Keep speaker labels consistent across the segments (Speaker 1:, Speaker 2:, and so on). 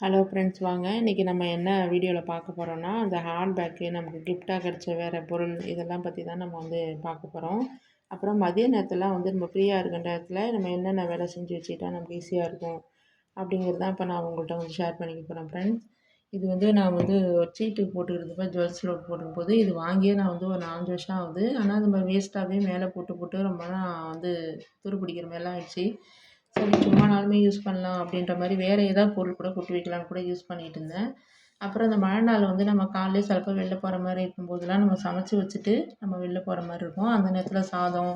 Speaker 1: Hello friends வாங்க. இன்றைக்கி நம்ம என்ன வீடியோவில் பார்க்க போகிறோன்னா அந்த ஹேண்ட் பேக்கு நமக்கு கிஃப்டாக கிடச்ச வேறு பொருள் இதெல்லாம் பற்றி தான் நம்ம வந்து பார்க்க போகிறோம் அப்புறம் மதிய நேரத்துலாம் வந்து நம்ம ஃப்ரீயாக இருக்கிற நேரத்தில் நம்ம என்னென்ன வேலை செஞ்சு வச்சுக்கிட்டா நமக்கு ஈஸியாக இருக்கும் அப்படிங்கிறது தான் இப்போ நான் உங்கள்கிட்ட வந்து ஷேர் பண்ணிக்க போகிறேன் ஃப்ரெண்ட்ஸ் இது வந்து நான் வந்து ஒரு சீட்டு போட்டுக்கிறதுப்போ ஜுவல்ஸ் லோட் போடும்போது இது வாங்கியே நான் வந்து ஒரு நாலஞ்சு வருஷம் ஆகுது. ஆனால் நம்ம வேஸ்ட்டாகவே மேலே போட்டு போட்டு ரொம்ப நான் வந்து துரு பிடிக்கிற மாதிரிலாம் ஆயிடுச்சு. சரி சும்மா நாளுமே யூஸ் பண்ணலாம் அப்படின்ற மாதிரி வேறு ஏதாவது பொருள் கூட கொட்டி வைக்கலான்னு கூட யூஸ் பண்ணிகிட்டு இருந்தேன். அப்புறம் அந்த மழை நாள் வந்து நம்ம காலையில் சிலப்போ வெளில போகிற மாதிரி இருக்கும்போதெல்லாம் நம்ம சமைச்சி வச்சுட்டு நம்ம வெளில போகிற மாதிரி இருக்கும். அந்த நேரத்தில் சாதம்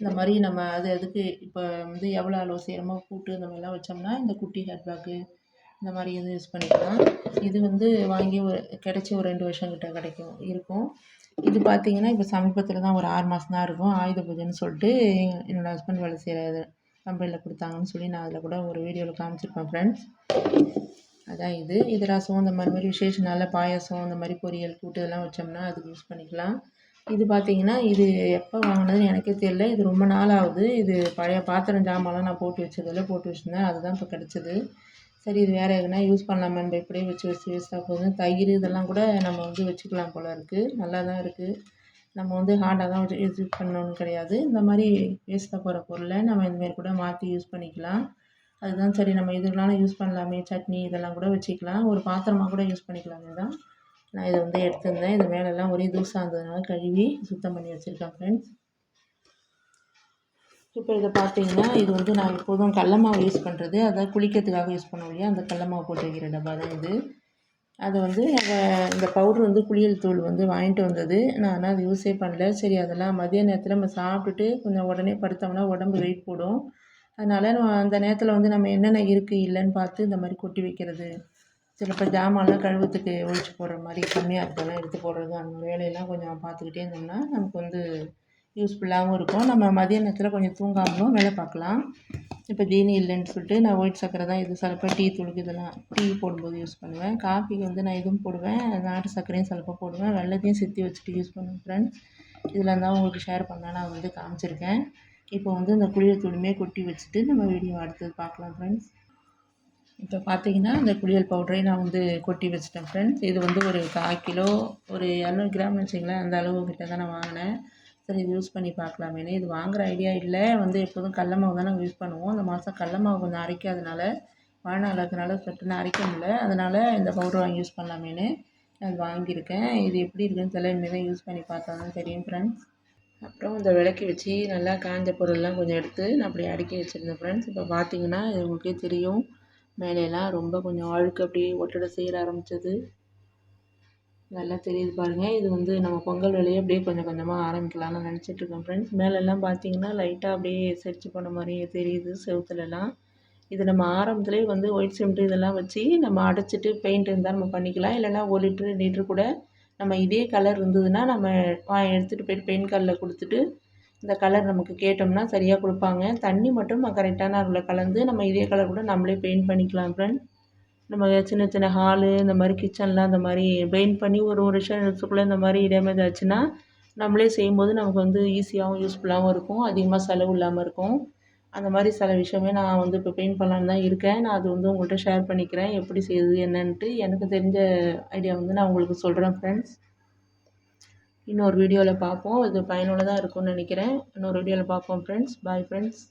Speaker 1: இந்த மாதிரி நம்ம அது அதுக்கு இப்போ வந்து எவ்வளோ அளவு செய்கிறோமோ கூட்டு இந்த மாதிரிலாம் வச்சோம்னா இந்த குட்டி ஹேட் பேக்கு இந்த மாதிரி இது யூஸ் பண்ணிக்கலாம். இது வந்து வாங்கி ஒரு கிடச்சி ஒரு ரெண்டு வருஷம் கிட்ட கிடைக்கும் இருக்கும். இது பார்த்திங்கன்னா இப்போ சமீபத்தில் தான் ஒரு ஆறு மாதம் தான் இருக்கும். ஆயுத பூஜைன்னு சொல்லிட்டு என்னோடய ஹஸ்பண்ட் வேலை செய்கிற கம்பெனியில் கொடுத்தாங்கன்னு சொல்லி நான் அதில் கூட ஒரு வீடியோவில் காமிச்சிருப்பேன் ஃப்ரெண்ட்ஸ் அதான் இது. இது ரசம் இந்த மாதிரி மாதிரி விசேஷ நாளில் பாயாசம் இந்த மாதிரி பொரியல் கூட்டு இதெல்லாம் வச்சோம்னா அதுக்கு யூஸ் பண்ணிக்கலாம். இது பார்த்திங்கன்னா இது எப்போ வாங்கினதுன்னு எனக்கே தெரியல. இது ரொம்ப நாள் ஆகுது. இது பழைய பாத்திரம் ஜாமான்லாம் நான் போட்டு வச்சதில் போட்டு வச்சுருந்தேன். அதுதான் இப்போ கிடச்சிது. சரி இது வேறு எதுனா யூஸ் பண்ணலாமான்னு இப்படியே வச்சு வச்சு வேஸ்ட்டாக போகுது தயிர் இதெல்லாம் கூட நம்ம வந்து வச்சுக்கலாம் போல் இருக்குது நல்லா தான் இருக்குது நம்ம வந்து ஹார்டாக தான் யூஸ் பண்ணணும்னு கிடையாது. இந்த மாதிரி வேஸ்ட்டாக போகிற பொருளை நம்ம இந்தமாரி கூட மாற்றி யூஸ் பண்ணிக்கலாம். அதுதான் சரி நம்ம இதுனாலும் யூஸ் பண்ணலாமே சட்னி இதெல்லாம் கூட வச்சுக்கலாம். ஒரு பாத்திரமாக கூட யூஸ் பண்ணிக்கலாமே தான். நான் இதை வந்து எடுத்திருந்தேன். இது மேலெல்லாம் ஒரே தூசாக இருந்ததுனால கழுவி சுத்தம் பண்ணி வச்சுருக்கேன் ஃப்ரெண்ட்ஸ் இப்போ இதை பார்த்தீங்கன்னா இது வந்து நான் எப்போதும் கடல மாவு யூஸ் பண்ணுறது அதான் குளிக்கிறதுக்காக யூஸ் பண்ணுவோம் இல்லையா? அந்த கடல மாவு போட்டு வைக்கிற டப்பா தான் இது. அது வந்து இந்த பவுட்ரு வந்து குளியல் தூள் வந்து வாங்கிட்டு வந்தது. நான் ஆனால் அது யூஸே பண்ணல. சரி அதெல்லாம் மதிய நேரத்தில் நம்ம சாப்பிட்டுட்டு கொஞ்சம் உடனே படுத்தோம்னா உடம்பு வெயிட் போடும். அதனால் அந்த நேரத்தில் வந்து நம்ம என்னென்ன இருக்குது இல்லைன்னு பார்த்து இந்த மாதிரி கொட்டி வைக்கிறது. சிலப்போ ஜாமான்லாம் கழுவத்துக்கு ஒழிச்சு போடுற மாதிரி கம்மியாக இருக்கலாம் எடுத்து போடுறது அந்த வேலையெல்லாம் கொஞ்சம் பார்த்துக்கிட்டே இருந்தோம்னா நமக்கு வந்து யூஸ்ஃபுல்லாகவும் இருக்கும். நம்ம மதிய நேரத்தில் கொஞ்சம் தூங்காமலும் வேலை பார்க்கலாம். இப்போ ஜீனி இல்லைன்னு சொல்லிட்டு நான் ஒயிட் சர்க்கரை தான் இது சிலப்போ டீ தூளுக்கு இதெல்லாம் டீ போடும்போது யூஸ் பண்ணுவேன். காஃபிக்கு வந்து நான் இதுவும் போடுவேன். நாட்டு சர்க்கரையும் சிலப்போ போடுவேன். வெள்ளத்தையும் சுற்றி வச்சுட்டு யூஸ் பண்ணுவேன் ஃப்ரெண்ட்ஸ் இதில் இருந்தால் உங்களுக்கு ஷேர் பண்ணால் நான் வந்து காமிச்சிருக்கேன். இப்போ வந்து இந்த குளியல் தூளுமே கொட்டி வச்சுட்டு நம்ம வீடியோ அடுத்தது பார்க்கலாம் ஃப்ரெண்ட்ஸ் இப்போ பார்த்தீங்கன்னா இந்த குளியல் பவுடரையும் நான் வந்து கொட்டி வச்சுட்டேன் ஃப்ரெண்ட்ஸ் இது வந்து ஒரு கால் கிலோ ஒரு இரநூறு கிராம் வச்சிங்களேன். அந்த அளவு கிட்ட தான் நான் வாங்கினேன். சரி இது யூஸ் பண்ணி பார்க்கலாமேன்னு இது வாங்குகிற ஐடியா இல்லை. வந்து எப்போதும் கடல மாவு தான் நாங்கள் யூஸ் பண்ணுவோம். இந்த மாதம் கடல மாவு கொஞ்சம் அரைக்காதனால வாழ்நாள் இருக்கிறனால சட்டுன்னு அரைக்க முடியல. அதனால் இந்த பவுடர் வாங்கி யூஸ் பண்ணலாமேனு அது வாங்கியிருக்கேன். இது எப்படி இருக்குன்னு தெரியல. இனிமேல் தான் யூஸ் பண்ணி பார்த்தா தான் தெரியும் ஃப்ரெண்ட்ஸ் அப்புறம் இந்த விளக்கி வச்சு நல்லா காஞ்ச பொருள்லாம் கொஞ்சம் எடுத்து நான் அப்படி அடுக்கி வச்சுருந்தேன் ஃப்ரெண்ட்ஸ் இப்போ பார்த்தீங்கன்னா இது உங்களுக்கே தெரியும். மேலேலாம் ரொம்ப கொஞ்சம் அழுக்கு அப்படியே ஒட்டடை செய்ய ஆரம்பித்தது நல்லா தெரியுது பாருங்கள் இது வந்து நம்ம பொங்கல் வேலையை அப்படியே கொஞ்சம் கொஞ்சமாக ஆரம்பிக்கலாம்னு நினச்சிட்ருக்கேன் ஃப்ரெண்ட்ஸ் மேலெல்லாம் பார்த்தீங்கன்னா லைட்டாக அப்படியே செரிச்சு போன மாதிரியே தெரியுது செவுத்துலலாம். இது நம்ம ஆரம்பத்துலேயே வந்து ஒயிட் சிமெண்ட் இதெல்லாம் வச்சு நம்ம அடைச்சிட்டு பெயிண்ட் இருந்தால் நம்ம பண்ணிக்கலாம். இல்லைனா ஒரு லிட்ரு லிட்ரு கூட நம்ம இதே கலர் இருந்ததுன்னா நம்ம எடுத்துகிட்டு போய்ட்டு பெயிண்ட் கல்லில் கொடுத்துட்டு இந்த கலர் நமக்கு கேட்டோம்னா சரியாக கொடுப்பாங்க. தண்ணி மட்டும் கரெக்டான அளவில் கலந்து நம்ம இதே கலர் கூட நம்மளே பெயிண்ட் பண்ணிக்கலாம் ஃப்ரெண்ட்ஸ் நம்ம சின்ன சின்ன ஹாலு இந்த மாதிரி கிச்சன்லாம் இந்த மாதிரி பெயிண்ட் பண்ணி ஒரு ஒரு வருஷம் வருஷத்துக்குள்ளே இந்த மாதிரி டேமேஜ் ஆச்சுன்னா நம்மளே செய்யும்போது நமக்கு வந்து ஈஸியாகவும் யூஸ்ஃபுல்லாகவும் இருக்கும். அதிகமாக செலவு இல்லாமல் இருக்கும். அந்த மாதிரி சில விஷயமே நான் வந்து இப்போ பெயிண்ட் பண்ணலான்னு தான் இருக்கேன். நான் அது வந்து உங்கள்கிட்ட ஷேர் பண்ணிக்கிறேன். எப்படி செய்யுது என்னன்ட்டு. எனக்கு தெரிஞ்ச ஐடியா வந்து நான் உங்களுக்கு சொல்கிறேன் ஃப்ரெண்ட்ஸ் இன்னொரு வீடியோவில் பார்ப்போம். இது பயனுள்ளதாக இருக்கும்னு நினைக்கிறேன். இன்னொரு வீடியோவில் பார்ப்போம் ஃப்ரெண்ட்ஸ் பாய் ஃப்ரெண்ட்ஸ்